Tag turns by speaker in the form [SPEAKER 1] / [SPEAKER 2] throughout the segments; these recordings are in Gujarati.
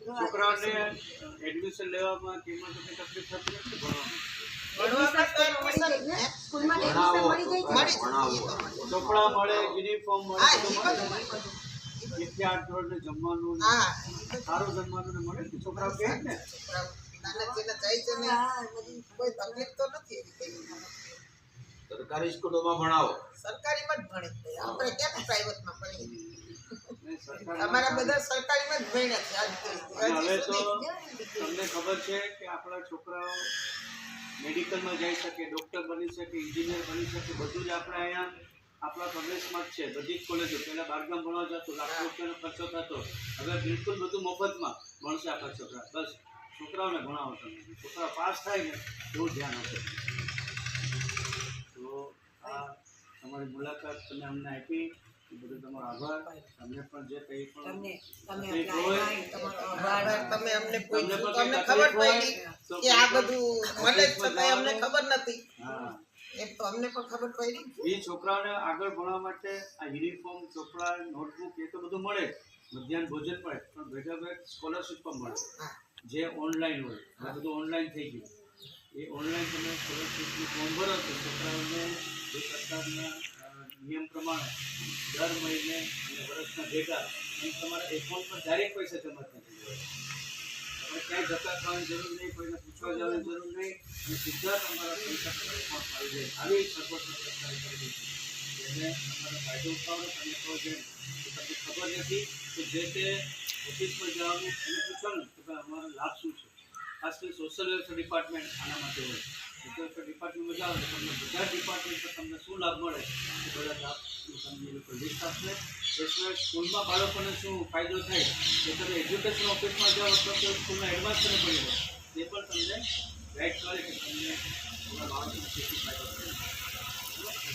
[SPEAKER 1] ભણાવવામાં એડમિશન લેવામાં તો કંઈ તકલીફ થતી નથી ભણવામાં. ચોપડા મળે યુનિફોર્મ મળે ધોરણને જમવાનું ને સારું જમવાનું ને મળે ને? છોકરાઓ કહે ને.
[SPEAKER 2] છોકરાઓ જાય છે ને
[SPEAKER 3] હા,
[SPEAKER 2] કોઈ તકલીફ તો નથી એવી કઈ.
[SPEAKER 4] સરકારી સ્કૂલોમાં ભણાવો.
[SPEAKER 2] સરકારીમાં જ ભણે. આપણે ક્યાં પ્રાઇવેટમાં ભણીએ? અમારા બધા સરકારીમાં જ ભણ્યા છે.
[SPEAKER 1] હવે તો. તમને ખબર છે કે આપણા છોકરાઓ મેડિકલમાં જઈ શકે ડૉક્ટર બની શકે એન્જિનિયર બની શકે બધું જ આપણે અહીંયા આપણા પ્રદેશમાં જ છે. બધી જ કોલેજો પહેલાં બારગામ ભણવા જતો લાખ રૂપિયાનો ખર્ચો થતો. હવે બિલકુલ બધું મફતમાં ભણશે આપણા છોકરા. બસ છોકરાઓને ભણાવો તમે. છોકરા પાસ થાય ને એવું ધ્યાન આપે તો આ તમારી મુલાકાત તમે અમને આપી. બધું તમારો આભાર. તમને પણ જે કંઈ પણ
[SPEAKER 3] તમને તમે
[SPEAKER 1] તકલીફ
[SPEAKER 3] apply
[SPEAKER 1] હોય,
[SPEAKER 3] થાય, તમારો
[SPEAKER 2] આભાર.
[SPEAKER 3] આભાર.
[SPEAKER 2] તમે અમને પૂછ્યું
[SPEAKER 1] પણ
[SPEAKER 2] તો અમને
[SPEAKER 1] કંઈ
[SPEAKER 2] ખબર પડી કે આ બધું
[SPEAKER 1] પણ
[SPEAKER 2] મળે જ
[SPEAKER 1] ઓફિસમાં
[SPEAKER 2] છતાંય અમને ખબર નથી.
[SPEAKER 1] હા.
[SPEAKER 2] તો અમને પણ ખબર પડી.
[SPEAKER 1] એ છોકરાઓને આગળ ભણવા માટે આ યુનિફોર્મ ચોપડા નોટબુક એ તો બધું મળે. મધ્યાહન ભોજન મળે પણ ભેગા ભેગ સ્કોલરશીપ પણ મળે. જે ઓનલાઈન હોય આ બધું ઓનલાઈન થઈ ગયું. એ ઓનલાઈન તમે સ્કોલરશીપનું ફોર્મ ભરો તો છોકરાઓને જે સરકારના નિયમ પ્રમાણે દર મહિને અને વર્ષના ભેગા એમ તમારા એકાઉન્ટ પર ડાયરેક્ટ પૈસા જમા થઈ જાય તમારે ક્યાંય જતા થવાની જરૂર નહીં, કોઈને પૂછવા જવાની જરૂર નહીં અને સીધા તમારા પૈસા એકાઉન્ટ આવી જાય. આવી સપોર્ટ સરકારે કરી દીધી એને તમારો ફાયદો ઉઠાવો તમે કહો છે તમને ખબર નથી તો જે તે ઓફિસ પર જવાનું, એને પૂછવાનું કે ભાઈ અમારો લાભ શું છે? ખાસ કરીને સોશિયલ વેલફેર ડિપાર્ટમેન્ટ આના માટે હોય સોશિયલ ડિપાર્ટમેન્ટમાં જાઓ તો તમને બધા ડિપાર્ટમેન્ટ પર તમને શું લાભ મળે એ બધા લાભનું તમને લોકો લિસ્ટ આપશે. એ સિવાય સ્કૂલમાં બાળકોને શું ફાયદો થાય એ તમે એજ્યુકેશન ઓફિસમાં જાઓ તો સ્કૂલના એડવાન્સને પડી પણ તમને ગાઈડ કરે કે તમને તમારા બાળકોને શું શું ફાયદો થાય?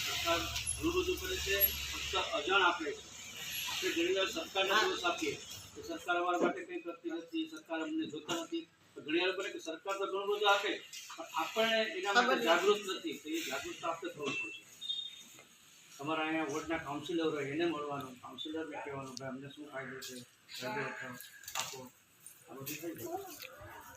[SPEAKER 1] સરકાર ઘણું બધું કરે છે ફક્ત અજાણ આપે છે. આપણે ઘણી વાર સરકારને દોષ આપીએ. કે સરકાર અમારા માટે કંઈ કરતી નથી સરકાર અમને જોતા નથી. ઘણી વાર કે સરકાર તો ઘણું બધું આપે પણ આપણને એના માટે જાગૃત નથી. તો એ જાગૃત આપણે થવું પડશે તમારા અહીંયા વોર્ડના કાઉન્સિલર હોય એને મળવાનું કાઉન્સિલરને કહેવાનું ભાઈ અમને શું ફાયદો છે? આપો. આ બધું થઈ જાય.